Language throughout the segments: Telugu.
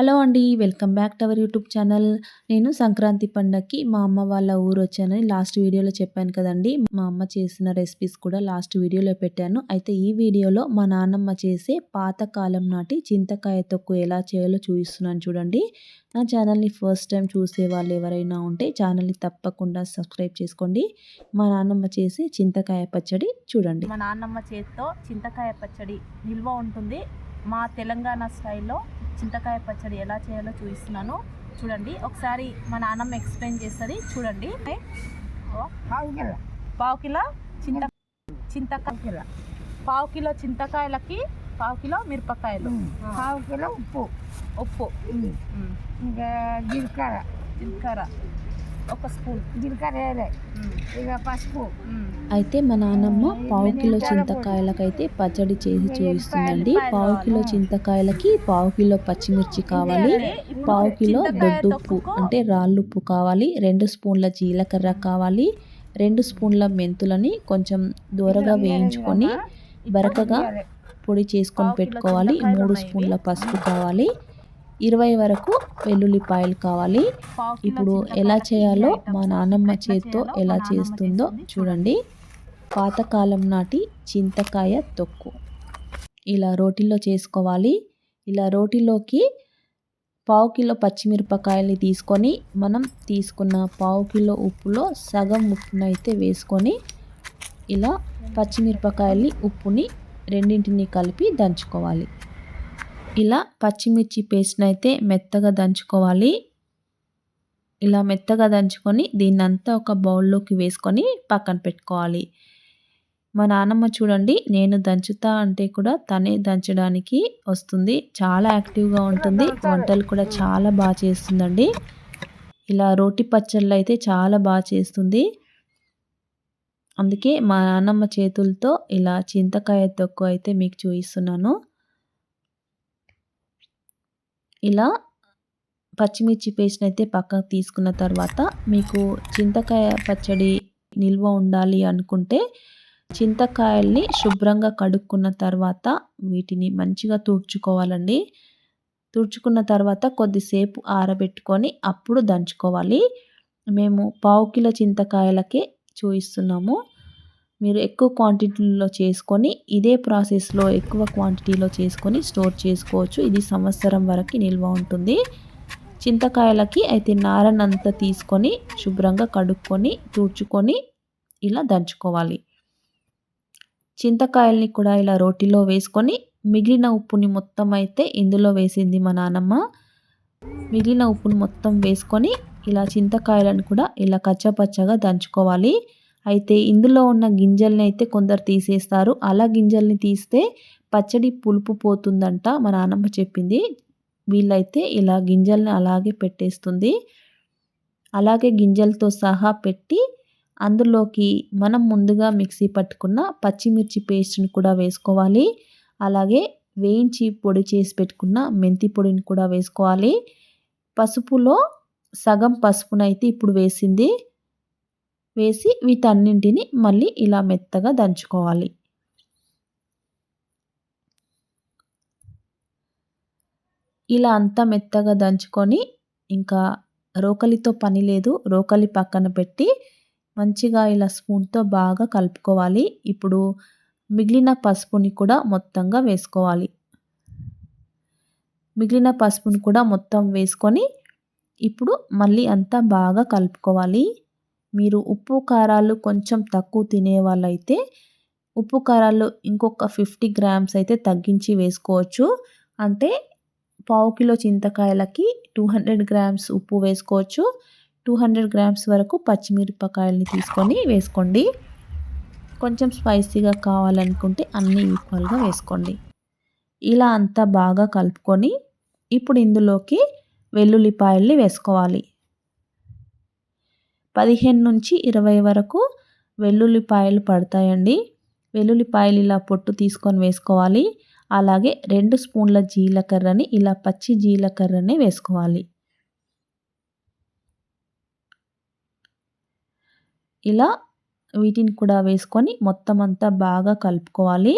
హలో అండి welcome back to our YouTube channel. నేను సంక్రాంతి పండగకి మా అమ్మ వాళ్ళ ఊరు వచ్చానని లాస్ట్ వీడియోలో చెప్పాను కదండి మా అమ్మ చేసిన రెసిపీస్ కూడా లాస్ట్ వీడియోలో పెట్టాను. అయితే ఈ వీడియోలో మా నాన్నమ్మ చేసే పాతకాలం నాటి చింతకాయ తొక్కు ఎలా చేయాలో చూపిస్తున్నాను చూడండి. నా ఛానల్ని ఫస్ట్ టైం చూసే వాళ్ళు ఎవరైనా ఉంటే ఛానల్ని తప్పకుండా సబ్స్క్రైబ్ చేసుకోండి. మా నాన్నమ్మ చేసే చింతకాయ పచ్చడి చూడండి. మా నాన్నమ్మ చేతితో చింతకాయ పచ్చడి నిల్వ ఉంటుంది మా తెలంగాణ స్టైల్లో. చింతకాయ పచ్చడి ఎలా చేయాలో చూపిస్తున్నాను. చూడండి ఒకసారి మా నాన్నమ్మ ఎక్స్ప్లెయిన్ చేస్తుంది. చూడండి. పావు కిలో చింత చింతకాయ పావు కిలో చింతకాయలకి పావు కిలో మిరపకాయలు. పావు కిలో ఉప్పు. ఉప్పు. ఇంకా జీలకర్ర. జీలకర్ర. ఒక స్పూన్ జీలకర్ర వేయాలి. ఇక పసుపు. అయితే మా నాన్నమ్మ పావు కిలో చింతకాయలకైతే పచ్చడి చేసి చూపిస్తుందండి పావు కిలో చింతకాయలకి పావు కిలో పచ్చిమిర్చి కావాలి. పావు కిలో దొడ్డుప్పు అంటే రాళ్ళుప్పు కావాలి. రెండు స్పూన్ల జీలకర్ర కావాలి. రెండు స్పూన్ల మెంతులని కొంచెం దూరగా వేయించుకొని బరకగా పొడి చేసుకొని పెట్టుకోవాలి. మూడు స్పూన్ల పసుపు కావాలి. ఇరవై వరకు వెల్లుల్లిపాయలు కావాలి. ఇప్పుడు ఎలా చేయాలో మా నాన్నమ్మ చేత్తో ఎలా చేస్తుందో చూడండి. పాతకాలం నాటి చింతకాయ తొక్కు. ఇలా రోటిలో చేసుకోవాలి. ఇలా రోటిలోకి పావు కిలో పచ్చిమిరపకాయలు తీసుకొని మనం తీసుకున్న పావు కిలో ఉప్పులో సగం ఉప్పునైతే వేసుకొని ఇలా పచ్చిమిరపకాయల్ని ఉప్పుని రెండింటిని కలిపి దంచుకోవాలి. ఇలా పచ్చిమిర్చి పేస్ట్ని అయితే మెత్తగా దంచుకోవాలి. ఇలా మెత్తగా దంచుకొని దీన్నంతా ఒక బౌల్లోకి వేసుకొని పక్కన పెట్టుకోవాలి. మా నాన్నమ్మ చూడండి నేను దంచుతా అంటే కూడా తనే దంచడానికి వస్తుంది. చాలా యాక్టివ్గా ఉంటుంది. వంటలు కూడా చాలా బాగా చేస్తుందండి. ఇలా రోటి పచ్చళ్ళు అయితే చాలా బాగా చేస్తుంది. అందుకే మా నాన్నమ్మ చేతులతో ఇలా చింతకాయ తొక్కు అయితే మీకు చూపిస్తున్నాను. ఇలా పచ్చిమిర్చి పేస్ట్ని అయితే పక్కకు తీసుకున్న తర్వాత మీకు చింతకాయ పచ్చడి నిల్వ ఉండాలి అనుకుంటే చింతకాయల్ని శుభ్రంగా కడుక్కున్న తర్వాత వీటిని మంచిగా తుడుచుకోవాలండి. తుడుచుకున్న తర్వాత కొద్దిసేపు ఆరబెట్టుకొని అప్పుడు దంచుకోవాలి. మేము పావు కిలో చింతకాయలకే చూపిస్తున్నాము మీరు ఎక్కువ క్వాంటిటీలో చేసుకొని ఇదే ప్రాసెస్లో ఎక్కువ క్వాంటిటీలో చేసుకొని స్టోర్ చేసుకోవచ్చు. ఇది సంవత్సరం వరకు నిల్వ ఉంటుంది. చింతకాయలకి అయితే నారనంతా తీసుకొని శుభ్రంగా కడుక్కొని తూడ్చుకొని ఇలా దంచుకోవాలి. చింతకాయల్ని కూడా ఇలా రోటిలో వేసుకొని మిగిలిన ఉప్పుని మొత్తం అయితే ఇందులో వేసింది మా నానమ్మ. మిగిలిన ఉప్పుని మొత్తం వేసుకొని ఇలా చింతకాయలను కూడా ఇలా కచ్చపచ్చగా దంచుకోవాలి. అయితే ఇందులో ఉన్న గింజల్ని అయితే కొందరు తీసేస్తారు. అలా గింజల్ని తీస్తే పచ్చడి పులుపు పోతుందంట మా నాన్నమ్మ చెప్పింది. వీళ్ళైతే ఇలా గింజల్ని అలాగే పెట్టేస్తుంది. అలాగే గింజలతో సహా పెట్టి అందులోకి మనం ముందుగా మిక్సీ పట్టుకున్న పచ్చిమిర్చి పేస్ట్ని కూడా వేసుకోవాలి. అలాగే వేయించి పొడి చేసి పెట్టుకున్న మెంతి పొడిని కూడా వేసుకోవాలి. పసుపులో సగం పసుపునైతే ఇప్పుడు వేసింది. వేసి వీటన్నింటిని మళ్ళీ ఇలా మెత్తగా దంచుకోవాలి. ఇలా అంతా మెత్తగా దంచుకొని ఇంకా రోకలితో పని లేదు. రోకలి పక్కన పెట్టి మంచిగా ఇలా స్పూన్తో బాగా కలుపుకోవాలి. ఇప్పుడు మిగిలిన పసుపుని కూడా మొత్తంగా వేసుకోవాలి. మిగిలిన పసుపుని కూడా మొత్తం వేసుకొని ఇప్పుడు మళ్ళీ అంతా బాగా కలుపుకోవాలి. మీరు ఉప్పు కారాలు కొంచెం తక్కువ తినే వాళ్ళైతే ఉప్పు కారాలు ఇంకొక ఫిఫ్టీ గ్రామ్స్ అయితే తగ్గించి వేసుకోవచ్చు. అంటే పావు కిలో చింతకాయలకి టూ హండ్రెడ్ గ్రామ్స్ ఉప్పు వేసుకోవచ్చు. టూ హండ్రెడ్ గ్రామ్స్ వరకు పచ్చిమిరపకాయలని తీసుకొని వేసుకోండి. కొంచెం స్పైసీగా కావాలనుకుంటే అన్నీ ఈక్వల్గా వేసుకోండి. ఇలా అంతా బాగా కలుపుకొని ఇప్పుడు ఇందులోకి వెల్లుల్లిపాయల్ని వేసుకోవాలి. పదిహేను నుంచి ఇరవై వరకు వెల్లుల్లిపాయలు పడతాయండి. వెల్లుల్లిపాయలు ఇలా పొట్టు తీసుకొని వేసుకోవాలి. అలాగే రెండు స్పూన్ల జీలకర్రని ఇలా పచ్చి జీలకర్రని వేసుకోవాలి. ఇలా వీటిని కూడా వేసుకొని మొత్తం అంతా బాగా కలుపుకోవాలి.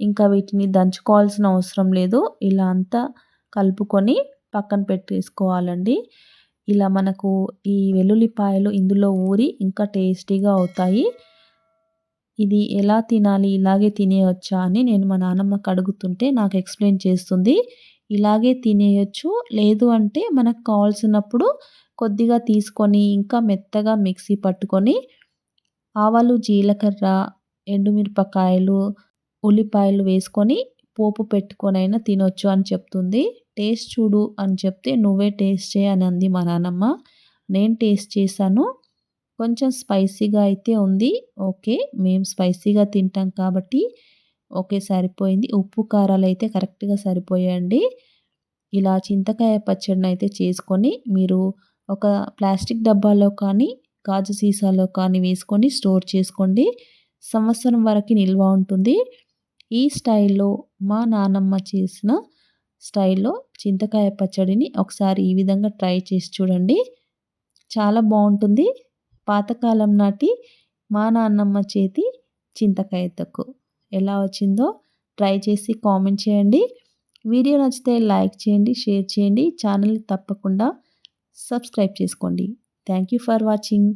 ఇంకా వీటిని దంచుకోవాల్సిన అవసరం లేదు. ఇలా అంతా కలుపుకొని పక్కన పెట్టేసుకోవాలండి. ఇలా మనకు ఈ వెల్లుల్లిపాయలు ఇందులో ఊరి ఇంకా టేస్టీగా అవుతాయి. ఇది ఎలా తినాలి ఇలాగే తినేయొచ్చా అని నేను మా నాన్నమ్మకి అడుగుతుంటే నాకు ఎక్స్ప్లెయిన్ చేస్తుంది. ఇలాగే తినేయొచ్చు లేదు అంటే మనకు కావాల్సినప్పుడు కొద్దిగా తీసుకొని ఇంకా మెత్తగా మిక్సీ పట్టుకొని ఆవాలు జీలకర్ర ఎండుమిరపకాయలు ఉల్లిపాయలు వేసుకొని పోపు పెట్టుకొనైనా తినొచ్చు అని చెప్తుంది. టేస్ట్ చూడు అని చెప్తే నువ్వే టేస్ట్ చేయని అని అంది మా నాన్నమ్మ నేను టేస్ట్ చేశాను. కొంచెం స్పైసీగా అయితే ఉంది. ఓకే మేము స్పైసీగా తింటాం కాబట్టి ఓకే సరిపోయింది. ఉప్పు కారాలు అయితే కరెక్ట్గా సరిపోయాయండి. ఇలా చింతకాయ పచ్చడిని అయితే చేసుకొని మీరు ఒక ప్లాస్టిక్ డబ్బాలో కానీ గాజు సీసాలో కానీ వేసుకొని స్టోర్ చేసుకోండి. సంవత్సరం వరకు నిల్వ ఉంటుంది. ఈ స్టైల్లో మా నానమ్మ చేసిన స్టైల్లో చింతకాయ పచ్చడిని ఒకసారి ఈ విధంగా ట్రై చేసి చూడండి. చాలా బాగుంటుంది. పాతకాలం నాటి మా నాన్నమ్మ చేతి చింతకాయ తొక్కు. ఎలా వచ్చిందో ట్రై చేసి కామెంట్ చేయండి. వీడియో నచ్చితే లైక్ చేయండి షేర్ చేయండి. ఛానల్ తప్పకుండా సబ్స్క్రైబ్ చేసుకోండి. Thank you for watching.